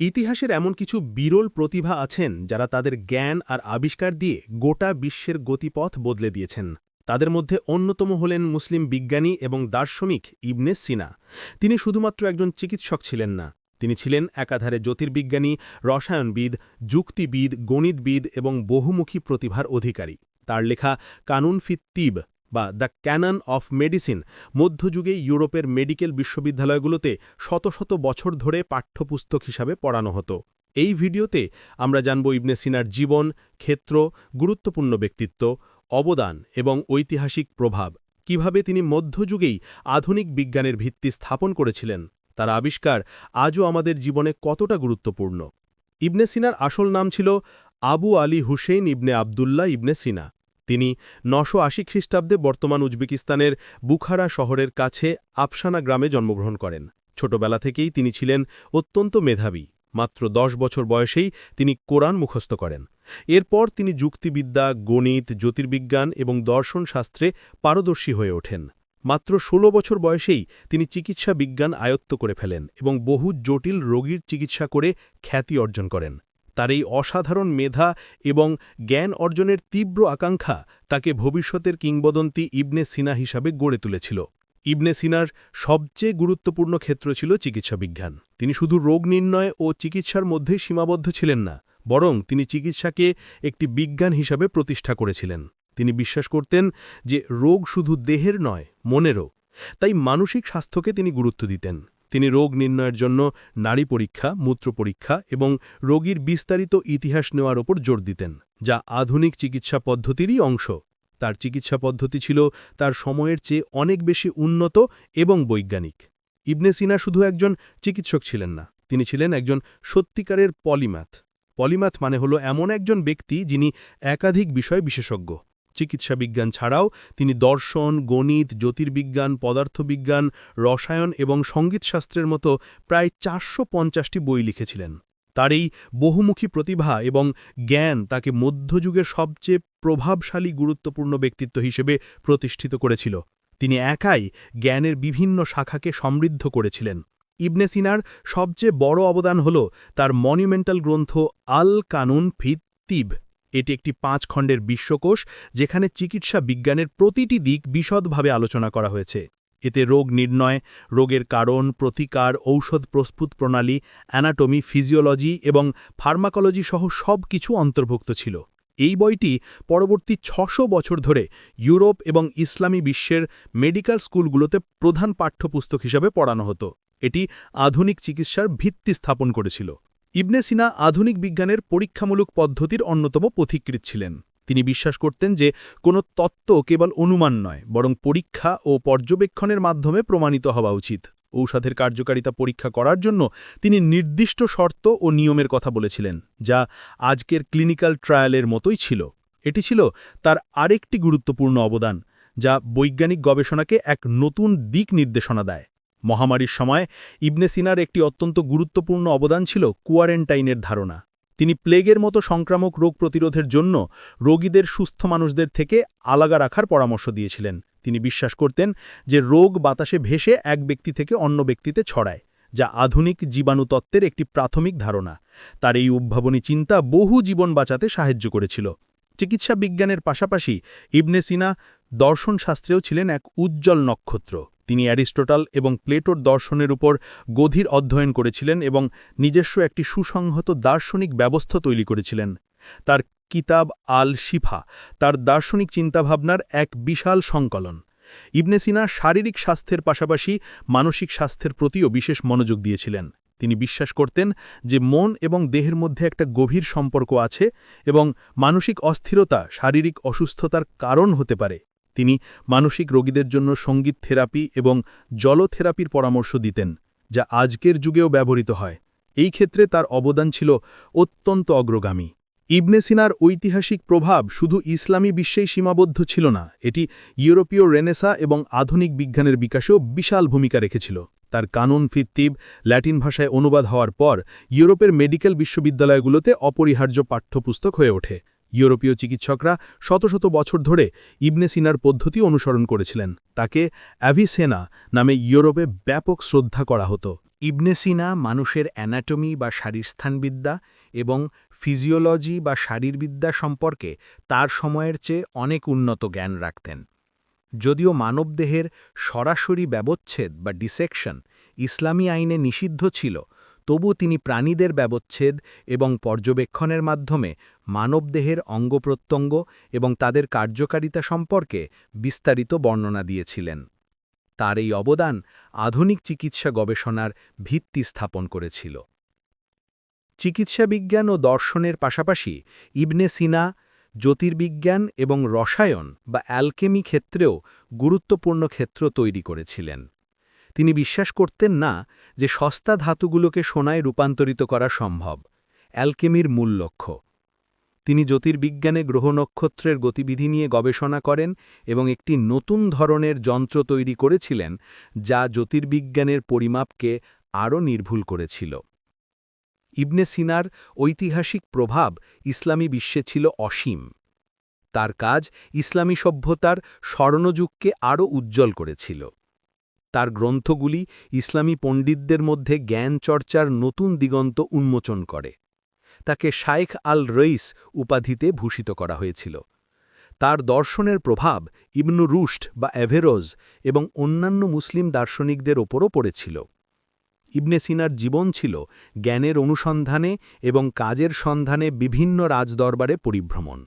ইতিহাসের এমন কিছু বিরল প্রতিভা আছেন যারা তাদের জ্ঞান আর আবিষ্কার দিয়ে গোটা বিশ্বের গতিপথ বদলে দিয়েছেন। তাদের মধ্যে অন্যতম হলেন মুসলিম বিজ্ঞানী এবং দার্শনিক ইবনে সিনা। তিনি শুধুমাত্র একজন চিকিৎসক ছিলেন না, তিনি ছিলেন একাধারে জ্যোতির্বিজ্ঞানী, রসায়নবিদ, যুক্তিবিদ, গণিতবিদ এবং বহুমুখী প্রতিভার অধিকারী। তার লেখা কানুন ফিত্তিব বা দ্য ক্যানন অফ মেডিসিন, মধ্যযুগে ইউরোপের মেডিকেল বিশ্ববিদ্যালয়গুলোতে শত শত বছর ধরে পাঠ্যপুস্তক হিসাবে পড়ানো হতো। এই ভিডিওতে আমরা জানব ইবনে সিনার জীবন, ক্ষেত্র, গুরুত্বপূর্ণ ব্যক্তিত্ব, অবদান এবং ঐতিহাসিক প্রভাব, কীভাবে তিনি মধ্যযুগেই আধুনিক বিজ্ঞানের ভিত্তি স্থাপন করেছিলেন, তার আবিষ্কার আজও আমাদের জীবনে কতটা গুরুত্বপূর্ণ। ইবনে সিনার আসল নাম ছিল আবু আলী হুসেইন ইবনে আবদুল্লাহ ইবনে সিনা। তিনি নশো আশি খ্রিস্টাব্দে বর্তমান উজবেকিস্তানের বুখারা শহরের কাছে আফসানা গ্রামে জন্মগ্রহণ করেন। ছোটবেলা থেকেই তিনি ছিলেন অত্যন্ত মেধাবী। মাত্র দশ বছর বয়সেই তিনি কোরআন মুখস্থ করেন। এরপর তিনি যুক্তিবিদ্যা, গণিত, জ্যোতির্বিজ্ঞান এবং দর্শন শাস্ত্রে পারদর্শী হয়ে ওঠেন। মাত্র ১৬ বছর বয়সেই তিনি চিকিৎসা বিজ্ঞান আয়ত্ত করে ফেলেন এবং বহু জটিল রোগীর চিকিৎসা করে খ্যাতি অর্জন করেন। তার এই অসাধারণ মেধা এবং জ্ঞান অর্জনের তীব্র আকাঙ্ক্ষা তাকে ভবিষ্যতের কিংবদন্তি ইবনে সিনা হিসাবে গড়ে তুলেছিল। ইবনে সিনার সবচেয়ে গুরুত্বপূর্ণ ক্ষেত্র ছিল চিকিৎসা বিজ্ঞান। তিনি শুধু রোগ নির্ণয় ও চিকিৎসার মধ্যেই সীমাবদ্ধ ছিলেন না, বরং তিনি চিকিৎসাকে একটি বিজ্ঞান হিসাবে প্রতিষ্ঠা করেছিলেন। তিনি বিশ্বাস করতেন যে রোগ শুধু দেহের নয়, মনেরও, তাই মানসিক স্বাস্থ্যকে তিনি গুরুত্ব দিতেন। তিনি রোগ নির্ণয়ের জন্য নারী পরীক্ষা, মূত্র পরীক্ষা এবং রোগীর বিস্তারিত ইতিহাস নেওয়ার ওপর জোর দিতেন, যা আধুনিক চিকিৎসা পদ্ধতিরই অংশ। তার চিকিৎসা পদ্ধতি ছিল তার সময়ের চেয়ে অনেক বেশি উন্নত এবং বৈজ্ঞানিক। ইবনে সিনা শুধু একজন চিকিৎসক ছিলেন না, তিনি ছিলেন একজন সত্যিকারের পলিম্যাথ। পলিম্যাথ মানে হল এমন একজন ব্যক্তি যিনি একাধিক বিষয় বিশেষজ্ঞ। চিকিৎসা বিজ্ঞান ছাড়াও তিনি দর্শন, গণিত, জ্যোতির্বিজ্ঞান, পদার্থবিজ্ঞান, রসায়ন এবং সঙ্গীতশাস্ত্রের মতো প্রায় চারশো পঞ্চাশটি বই লিখেছিলেন। তার এই বহুমুখী প্রতিভা এবং জ্ঞান তাকে মধ্যযুগের সবচেয়ে প্রভাবশালী, গুরুত্বপূর্ণ ব্যক্তিত্ব হিসেবে প্রতিষ্ঠিত করেছিল। তিনি একাই জ্ঞানের বিভিন্ন শাখাকে সমৃদ্ধ করেছিলেন। ইবনে সিনার সবচেয়ে বড় অবদান হল তার মনিউমেন্টাল গ্রন্থ আল কানুন ফিত তিব এটি একটি পাঁচ খণ্ডের বিশ্বকোষ, যেখানে চিকিৎসা বিজ্ঞানের প্রতিটি দিক বিশদভাবে আলোচনা করা হয়েছে। এতে রোগ নির্ণয়, রোগের কারণ, প্রতিকার, ঔষধ প্রস্তুত প্রণালী, অ্যানাটমি, ফিজিওলজি এবং ফার্মাকোলজি সহ সব কিছু অন্তর্ভুক্ত ছিল। এই বইটি পরবর্তী ছশো বছর ধরে ইউরোপ এবং ইসলামী বিশ্বের মেডিকেল স্কুলগুলোতে প্রধান পাঠ্যপুস্তক হিসাবে পড়ানো হতো। এটি আধুনিক চিকিৎসার ভিত্তি স্থাপন করেছিল। ইবনে সিনা আধুনিক বিজ্ঞানের পরীক্ষামূলক পদ্ধতির অন্যতম পথিকৃত ছিলেন। তিনি বিশ্বাস করতেন যে কোনো তত্ত্ব কেবল অনুমান নয়, বরং পরীক্ষা ও পর্যবেক্ষণের মাধ্যমে প্রমাণিত হওয়া উচিত। ঔষধের কার্যকারিতা পরীক্ষা করার জন্য তিনি নির্দিষ্ট শর্ত ও নিয়মের কথা বলেছিলেন, যা আজকের ক্লিনিক্যাল ট্রায়ালের মতোই ছিল। এটি ছিল তার আরেকটি গুরুত্বপূর্ণ অবদান, যা বৈজ্ঞানিক গবেষণাকে এক নতুন দিক নির্দেশনা দেয়। মহামারীর সময় ইবনে সিনার একটি অত্যন্ত গুরুত্বপূর্ণ অবদান ছিল কোয়ারেন্টাইনের ধারণা। তিনি প্লেগের মতো সংক্রামক রোগ প্রতিরোধের জন্য রোগীদের সুস্থ মানুষদের থেকে আলাগা রাখার পরামর্শ দিয়েছিলেন। তিনি বিশ্বাস করতেন যে রোগ বাতাসে ভেসে এক ব্যক্তি থেকে অন্য ব্যক্তিতে ছড়ায়, যা আধুনিক জীবাণুতত্ত্বের একটি প্রাথমিক ধারণা। তার এই উদ্ভাবনী চিন্তা বহু জীবন বাঁচাতে সাহায্য করেছিল। চিকিৎসা বিজ্ঞানের পাশাপাশি ইবনে সিনা দর্শনশাস্ত্রেও ছিলেন এক উজ্জ্বল নক্ষত্র। তিনি অ্যারিস্টোটাল এবং প্লেটোর দর্শনের উপর গভীর অধ্যয়ন করেছিলেন এবং নিজস্ব একটি সুসংহত দার্শনিক ব্যবস্থা তৈরি করেছিলেন। তার কিতাব আল শিফা তার দার্শনিক চিন্তাভাবনার এক বিশাল সংকলন। ইবনে সিনা শারীরিক স্বাস্থ্যের পাশাপাশি মানসিক স্বাস্থ্যের প্রতিও বিশেষ মনোযোগ দিয়েছিলেন। তিনি বিশ্বাস করতেন যে মন এবং দেহের মধ্যে একটা গভীর সম্পর্ক আছে এবং মানসিক অস্থিরতা শারীরিক অসুস্থতার কারণ হতে পারে। তিনি মানসিক রোগীদের জন্য সংগীত থেরাপি এবং জলথেরাপির পরামর্শ দিতেন, যা আজকের যুগেও ব্যবহৃত হয়। এই ক্ষেত্রে তার অবদান ছিল অত্যন্ত অগ্রগামী। ইবনে সিনার ঐতিহাসিক প্রভাব শুধু ইসলামী বিশ্বেই সীমাবদ্ধ ছিল না, এটি ইউরোপীয় রেনেসা এবং আধুনিক বিজ্ঞানের বিকাশেও বিশাল ভূমিকা রেখেছিল। তার কানুন ফিত্তিব ল্যাটিন ভাষায় অনুবাদ হওয়ার পর ইউরোপের মেডিকেল বিশ্ববিদ্যালয়গুলোতে অপরিহার্য পাঠ্যপুস্তক হয়ে ওঠে। ইউরোপীয় চিকিৎসকরা শত শত বছর ধরে ইবনে সিনার পদ্ধতি অনুসরণ করেছিলেন। তাকে অ্যাভিসেনা নামে ইউরোপে ব্যাপক শ্রদ্ধা করা হতো। ইবনে সিনা মানুষের অ্যানাটমি বা শারীরস্থানবিদ্যা এবং ফিজিওলজি বা শারীরবিদ্যা সম্পর্কে তার সময়ের চেয়ে অনেক উন্নত জ্ঞান রাখতেন। যদিও মানবদেহের সরাসরি ব্যবচ্ছেদ বা ডিসেকশন ইসলামী আইনে নিষিদ্ধ ছিল তবু তিনি প্রাণীদের ব্যবচ্ছেদ এবং পর্যবেক্ষণের মাধ্যমে মানবদেহের অঙ্গপ্রত্যঙ্গ এবং তাদের কার্যকারিতা সম্পর্কে বিস্তারিত বর্ণনা দিয়েছিলেন। তার এই অবদান আধুনিক চিকিৎসা গবেষণার ভিত্তি স্থাপন করেছিল। চিকিৎসা বিজ্ঞান ও দর্শনের পাশাপাশি ইবনে সিনা, জ্যোতির্বিজ্ঞান এবং রসায়ন বা অ্যালকেমি ক্ষেত্রেও গুরুত্বপূর্ণ ক্ষেত্র তৈরি করেছিলেন। তিনি বিশ্বাস করতেন না যে সস্তা ধাতুগুলোকে সোনায় রূপান্তরিত করা সম্ভব। অ্যালকেমির মূল লক্ষ্য। তিনি জ্যোতির্বিজ্ঞানে গ্রহ নক্ষত্রের গতিবিধি নিয়ে গবেষণা করেন এবং একটি নতুন ধরনের যন্ত্র তৈরি করেছিলেন যা জ্যোতির্বিজ্ঞানের পরিমাপকে আরও নির্ভুল করেছিল। ইবনে সিনার ঐতিহাসিক প্রভাব ইসলামী বিশ্বে ছিল অসীম। তার কাজ ইসলামী সভ্যতার স্বর্ণযুগকে আরও উজ্জ্বল করেছিল। তার গ্রন্থগুলি ইসলামী পণ্ডিতদের মধ্যে জ্ঞান চর্চার নতুন দিগন্ত উন্মোচন করে। তাকে শাইখ আল রইস উপাধিতে ভূষিত করা হয়েছিল। তার দর্শনের প্রভাব ইবনু রুষ্ট বা অ্যাভেরোজ এবং অন্যান্য মুসলিম দার্শনিকদের ওপরও পড়েছিল। ইবনে সিনার জীবন ছিল জ্ঞানের অনুসন্ধানে এবং কাজের সন্ধানে বিভিন্ন রাজদরবারে পরিভ্রমণ।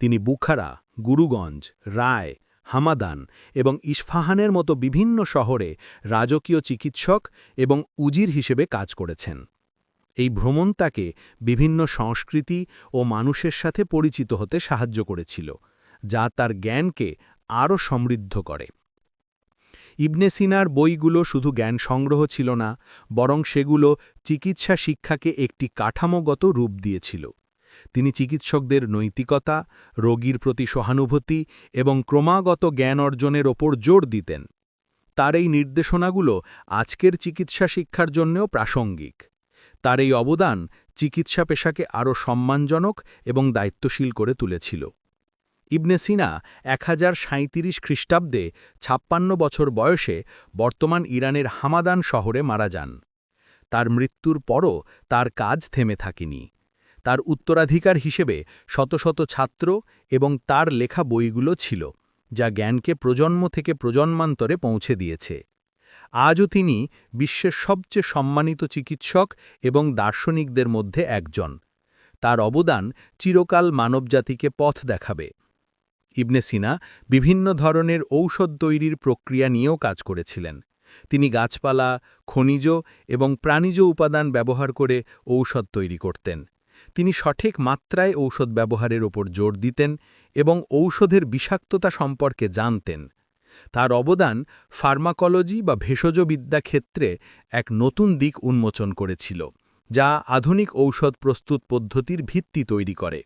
তিনি বুখারা, গুরুগঞ্জ, রায় হামাদান এবং ইস্ফাহানের মতো বিভিন্ন শহরে রাজকীয় চিকিৎসক এবং উজির হিসেবে কাজ করেছেন। এই ভ্রমণ তাকে বিভিন্ন সংস্কৃতি ও মানুষের সাথে পরিচিত হতে সাহায্য করেছিল, যা তার জ্ঞানকে আরও সমৃদ্ধ করে। ইবনে সিনার বইগুলো শুধু জ্ঞান সংগ্রহ ছিল না, বরং সেগুলো চিকিৎসা শিক্ষাকে একটি কাঠামোগত রূপ দিয়েছিল। তিনি চিকিৎসকদের নৈতিকতা, রোগীর প্রতি সহানুভূতি এবং ক্রমাগত জ্ঞান অর্জনের ওপর জোর দিতেন। তার এই নির্দেশনাগুলো আজকের চিকিৎসা শিক্ষার জন্যও প্রাসঙ্গিক। তার এই অবদান চিকিৎসা পেশাকে আরও সম্মানজনক এবং দায়িত্বশীল করে তুলেছিল। ইবনে সিনা এক হাজার সাঁত্রিশ খ্রিস্টাব্দে ছাপ্পান্ন বছর বয়সে বর্তমান ইরানের হামাদান শহরে মারা যান। তার মৃত্যুর পরও তার কাজ থেমে থাকেনি। তার উত্তরাধিকার হিসেবে শত শত ছাত্র এবং তার লেখা বইগুলো ছিল, যা জ্ঞানকে প্রজন্ম থেকে প্রজন্মান্তরে পৌঁছে দিয়েছে। আজও তিনি বিশ্বের সবচেয়ে সম্মানিত চিকিৎসক এবং দার্শনিকদের মধ্যে একজন। তার অবদান চিরকাল মানবজাতিকে পথ দেখাবে। ইবনে সিনা বিভিন্ন ধরনের ঔষধ তৈরির প্রক্রিয়া নিয়েও কাজ করেছিলেন। তিনি গাছপালা, খনিজ এবং প্রাণীজ উপাদান ব্যবহার করে ঔষধ তৈরি করতেন। তিনি সঠিক মাত্রায় ঔষধ ব্যবহারের ওপর জোর দিতেন এবং ঔষধের বিষাক্ততা সম্পর্কে জানতেন। তার অবদান ফার্মাকোলজি বা ভেষজবিদ্যা ক্ষেত্রে এক নতুন দিক উন্মোচন করেছিল, যা আধুনিক ঔষধ প্রস্তুত পদ্ধতির ভিত্তি তৈরি করে।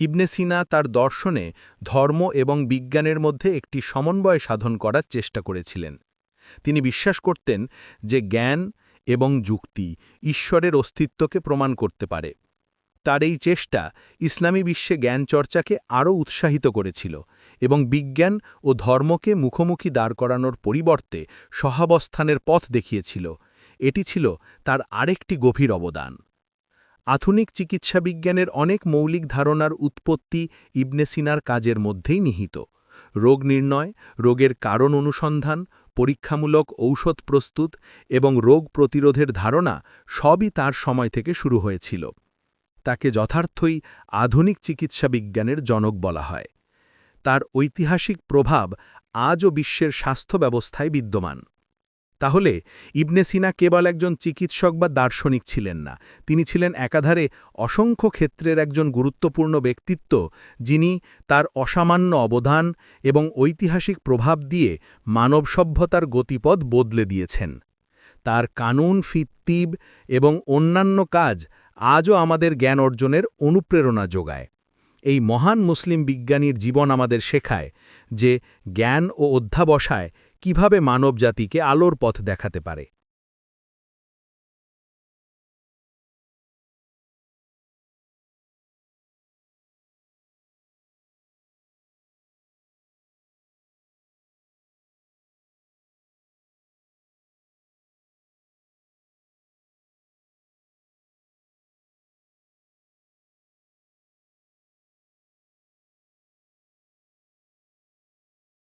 ইবনে সিনা তার দর্শনে ধর্ম এবং বিজ্ঞানের মধ্যে একটি সমন্বয় সাধন করার চেষ্টা করেছিলেন। তিনি বিশ্বাস করতেন যে জ্ঞান এবং যুক্তি ঈশ্বরের অস্তিত্বকে প্রমাণ করতে পারে। তার এই চেষ্টা ইসলামী বিশ্বে জ্ঞান চর্চাকে আরও উৎসাহিত করেছিল এবং বিজ্ঞান ও ধর্মকে মুখোমুখি দাঁড় করানোর পরিবর্তে সহাবস্থানের পথ দেখিয়েছিল। এটি ছিল তার আরেকটি গভীর অবদান। আধুনিক চিকিৎসা বিজ্ঞানের অনেক মৌলিক ধারণার উৎপত্তি ইবনে সিনার কাজের মধ্যেই নিহিত। রোগ নির্ণয়, রোগের কারণ অনুসন্ধান, পরীক্ষামূলক ঔষধ প্রস্তুত এবং রোগ প্রতিরোধের ধারণা সবই তার সময় থেকে শুরু হয়েছিল। তাকে যথার্থই আধুনিক চিকিৎসা বিজ্ঞানের জনক বলা হয়। তার ঐতিহাসিক প্রভাব আজও বিশ্বের স্বাস্থ্য ব্যবস্থায় বিদ্যমান। তাহলে ইবনে সিনা কেবল একজন চিকিৎসক বা দার্শনিক ছিলেন না, তিনি ছিলেন একাধারে অসংখ্য ক্ষেত্রের একজন গুরুত্বপূর্ণ ব্যক্তিত্ব, যিনি তার অসামান্য অবদান এবং ঐতিহাসিক প্রভাব দিয়ে মানব সভ্যতার গতিপথ বদলে দিয়েছেন। তার কানুন, ফিত্তিব এবং অন্যান্য কাজ আজও আমাদের জ্ঞান অর্জনের অনুপ্রেরণা যোগায়। এই মহান মুসলিম বিজ্ঞানীর জীবন আমাদের শেখায় যে জ্ঞান ও অধ্যাবসায় কীভাবে মানবজাতিকে আলোর পথ দেখাতে পারে।